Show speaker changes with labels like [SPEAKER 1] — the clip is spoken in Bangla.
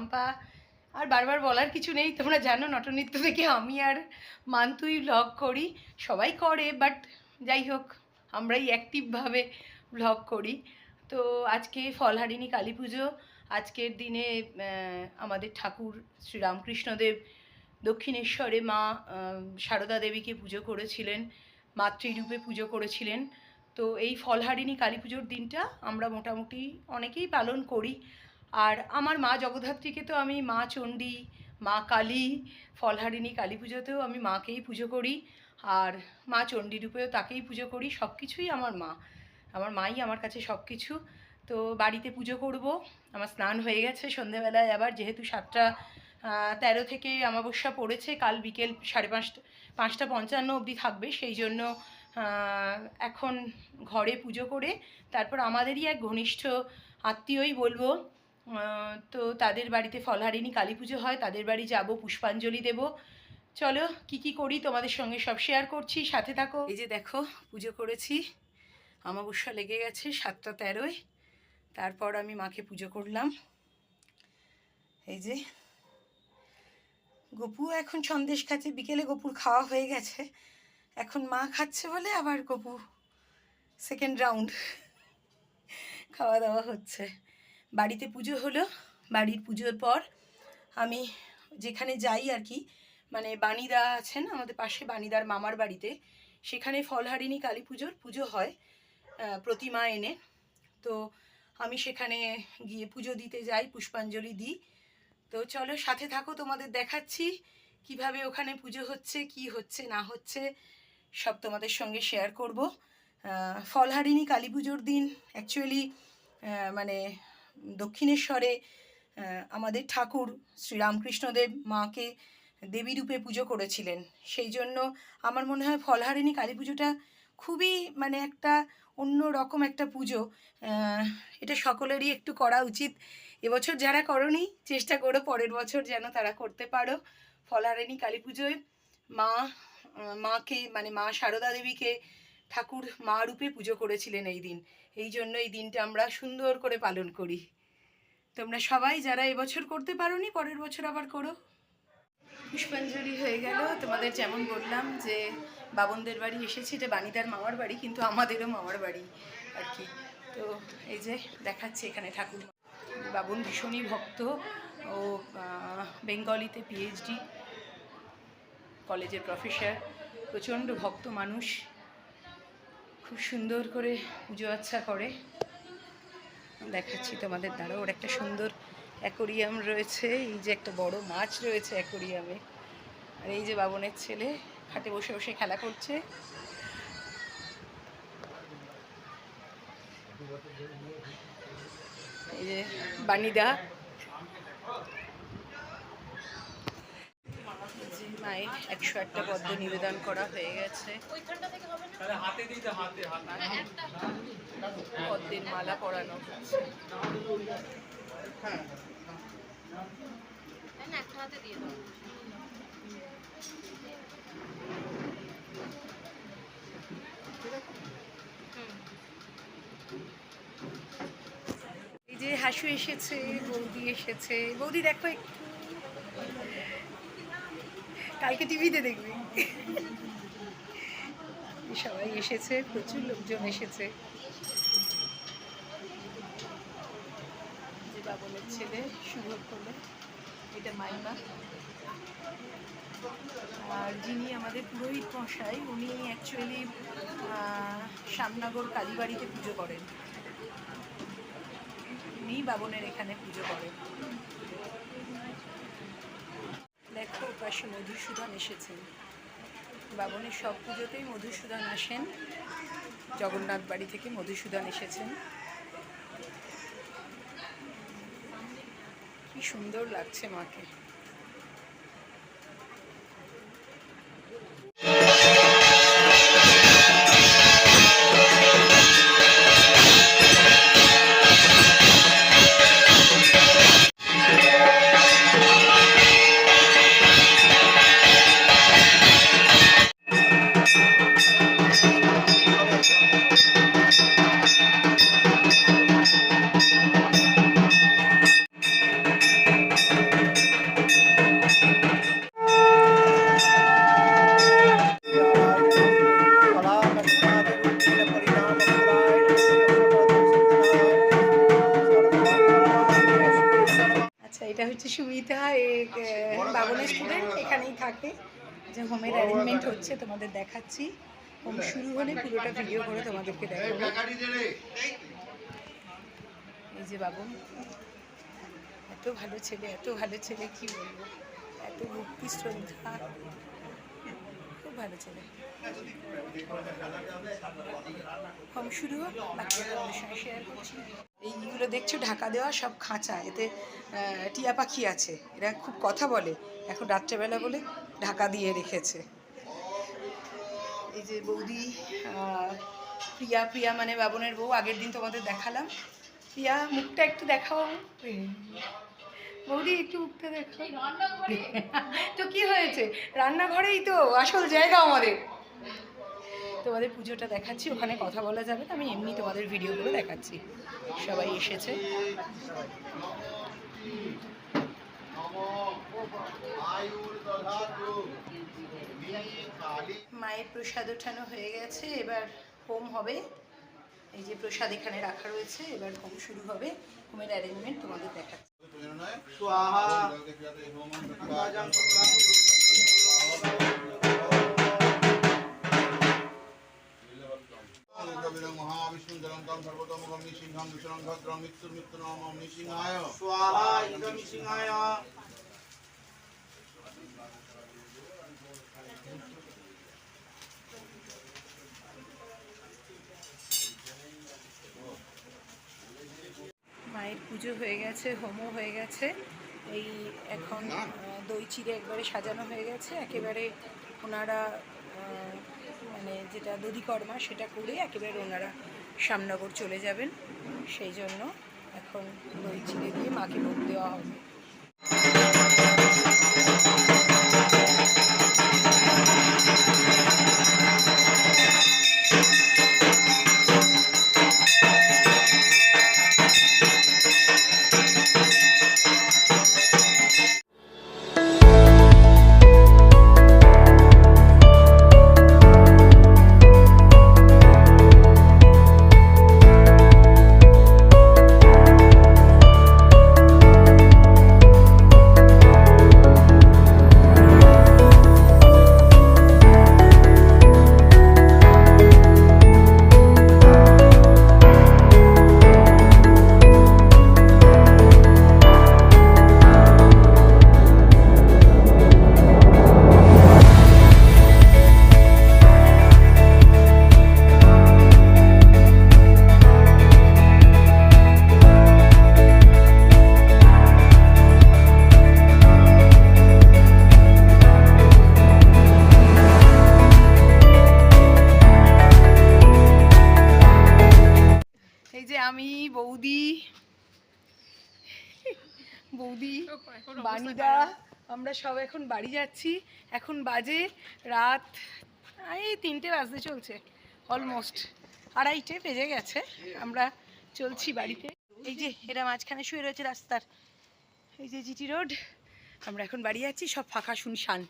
[SPEAKER 1] শম্পা আর বারবার বলার কিছু নেই, তোমরা জানো নটনৃত্য থেকে আমি আর মান্তুই ব্লগ করি, সবাই করে বাট যাই হোক, আমরাই অ্যাক্টিভভাবে ব্লগ করি। তো আজকে ফলহারিণী কালী পুজো, আজকের দিনে আমাদের ঠাকুর শ্রীরামকৃষ্ণদেব দক্ষিণেশ্বরে মা সারদা দেবীকে পুজো করেছিলেন, মাতৃরূপে পুজো করেছিলেন। তো এই ফলহারিণী কালী পুজোর দিনটা আমরা মোটামুটি অনেকেই পালন করি। আর আমার মা জগদ্ধাত্রীকে তো আমি মা চণ্ডী, মা কালী, ফলহারিণী, কালী পুজোতেও আমি মাকেই পুজো করি। আর মা চণ্ডী রূপেও তাকেই পুজো করি। সব কিছুই আমার মা। আমার মাই আমার কাছে সব কিছু। তো বাড়িতে পুজো করব। আমার স্নান হয়ে গেছে সন্ধেবেলায় আবার। যেহেতু সাতটা তেরো থেকে অমাবস্যা পড়েছে, কাল বিকেল সাড়ে পাঁচটা পাঁচটা পঞ্চান্ন অবধি থাকবে। সেই জন্য এখন ঘরে পুজো করে, তারপর আমাদেরই এক ঘনিষ্ঠ আত্মীয়ই বলব তো তাদের বাড়িতে ফলহারিণী কালী পুজো হয়, তাদের বাড়ি যাব, পুষ্পাঞ্জলি দেব। চলো, কি কি করি তোমাদের সঙ্গে সব শেয়ার করছি, সাথে থাকো। এই যে দেখো, পুজো করেছি, অমাবস্যা লেগে গেছে সাতটা তেরোয়, তারপর আমি মাকে পুজো করলাম। এই যে, গপু এখন সন্দেশ খাচ্ছে, বিকেলে গপুর খাওয়া হয়ে গেছে। এখন মা খাচ্ছে বলে আবার গপু সেকেন্ড রাউন্ড খাওয়া দাওয়া হচ্ছে। বাড়িতে পুজো হলো। বাড়ির পুজোর পর আমি যেখানে যাই আর কি মানে বাণীদা আছেন আমাদের পাশে বাণীদার মামার বাড়িতে, সেখানে ফলহারিণী কালী পুজোর পুজো হয় প্রতিমা এনে। তো আমি সেখানে গিয়ে পুজো দিতে যাই, পুষ্পাঞ্জলি দিই। তো চলো সাথে থাকো, তোমাদের দেখাচ্ছি কীভাবে ওখানে পুজো হচ্ছে, কি হচ্ছে, না হচ্ছে, সব তোমাদের সঙ্গে শেয়ার করব। ফলহারিণী কালী পুজোর দিন অ্যাকচুয়ালি মানে দক্ষিণেশ্বরে আমাদের ঠাকুর শ্রীরামকৃষ্ণদেব মাকে দেবী রূপে পুজো করেছিলেন। সেই জন্য আমার মনে হয় ফলহারিণী কালী পুজোটা খুবই মানে একটা অন্য রকম একটা পুজো। এটা সকলেরই একটু করা উচিত। এবছর যারা করনি, চেষ্টা করো পরের বছর যেন তারা করতে পারো ফলহারিণী কালী পুজোয়। মা মাকে মানে মা সারদা দেবীকে ঠাকুর মা রূপে পুজো করেছিলেন এই দিন। এই জন্য এই দিনটা আমরা সুন্দর করে পালন করি। তোমরা সবাই যারা এবছর করতে পারোনি, পরের বছর আবার করো। পুষ্পাঞ্জলি হয়ে গেল। তোমাদের যেমন বললাম যে বাবনদের বাড়ি এসেছি, এটা বাণীদার মামার বাড়ি, কিন্তু আমাদেরও মামার বাড়ি আর কি। তো এই যে দেখাচ্ছে এখানে ঠাকুর। বাবন ভীষণই ভক্ত। ও বেঙ্গলিতে পিএইচডি কলেজের প্রফেসর। প্রচণ্ড ভক্ত মানুষ। খুব সুন্দর করে পুজো আচ্ছা করে। দেখাচ্ছি তোমাদের দ্বারা। ওর একটা সুন্দর অ্যাকোরিয়াম রয়েছে। এই যে একটা বড় মাছ রয়েছে অ্যাকোরিয়ামে। আর এই যে বাবনের ছেলে খাটে বসে বসে খেলা করছে। এই যে বানিদা। এই যে মায়ের একশো একটা পদ্ম নিবেদন করা হয়ে গেছে। পদ্মের মালা পরানো হচ্ছে। এই যে হাসু এসেছে বৌদি এসেছে। বৌদি দেখো একটু। কালকে টিভিতে দেখবি। সবাই এসেছে, প্রচুর লোকজন এসেছে। যে বাবনের ছেলে শুভ করলে, এটা মাইমা। আর যিনি আমাদের পুরোহিত মশাই, উনি অ্যাকচুয়ালি শ্যামনগর কালীবাড়িতে পুজো করেন। উনি বাবনের এখানে পুজো করেন। দেখো পাশে মধুসূদন এসেছেন। বাবনের সব পুজোতেই মধুসূদন আসেন। জগন্নাথ বাড়ি থেকে মধুসূদন এসেছেন। কি সুন্দর লাগছে মাকে। আহ, বাবনের স্টুডেন্ট এখানেই থাকে। যে হোমের অ্যারেঞ্জমেন্ট হচ্ছে তোমাদের দেখাচ্ছি। হোম শুরু হলে পুরোটা ভিডিও করে তোমাদেরকে দেখাবো। এই যে বাবন এত ভালো ছেলে এত ভালো ছেলে কি বলব? এত ভক্তি শ্রদ্ধা। খুব ভালো ছেলে। হোম শুরু সঙ্গে শেয়ার করছি। এইগুলো দেখছ, ঢাকা দেওয়া সব খাঁচা, এতে টিয়া পাখি আছে। এরা খুব কথা বলে। এখন রাত্রেবেলা বলে ঢাকা দিয়ে রেখেছে। এই যে বৌদি প্রিয়া প্রিয়া মানে বাবনের বউ, আগের দিন তোমাদের দেখালাম। প্রিয়া, মুখটা একটু দেখাও। বৌদি, একটু মুখটা দেখাও। তো কি হয়েছে? রান্নাঘরেই তো আসল জায়গা আমাদের। তোমাদের পুজোটা দেখাচ্ছি, ওখানে কথা বলা যাবে আমি এমনি তোমাদের ভিডিওগুলো দেখাচ্ছি। সবাই এসেছে। মায়ের প্রসাদ ওঠানো হয়ে গেছে, এবার হোম হবে। এই যে প্রসাদ এখানে রাখা রয়েছে, এবার হোম শুরু হবে। হোমের অ্যারেঞ্জমেন্ট তোমাদের দেখাচ্ছি।
[SPEAKER 2] মৃত্যু মৃত্যু
[SPEAKER 1] মায়ের পুজো হয়ে গেছে হোমও হয়ে গেছে। এই এখন দই চিড়ে একবারে সাজানো হয়ে গেছে। একেবারে ওনারা মানে যেটা দধিকর্মা সেটা করে একেবারে ওনারা শ্যামনগর চলে যাবেন। সেই জন্য এখন দই ছিঁড়ে দিয়ে মাকে ভোগ দেওয়া হবে। আমি বৌদি। বৌদি বানিদা আমরা সব এখন বাড়ি যাচ্ছি। এখন বাজে রাত এই তিনটে বাজতে চলছে অলমোস্ট আড়াইটে বেজে গেছে। আমরা চলছি বাড়িতে। এই যে এরা মাঝখানে শুয়ে রয়েছে রাস্তার। এই যে জিটি রোড আমরা এখন বাড়ি যাচ্ছি সব ফাঁকা শুনশান।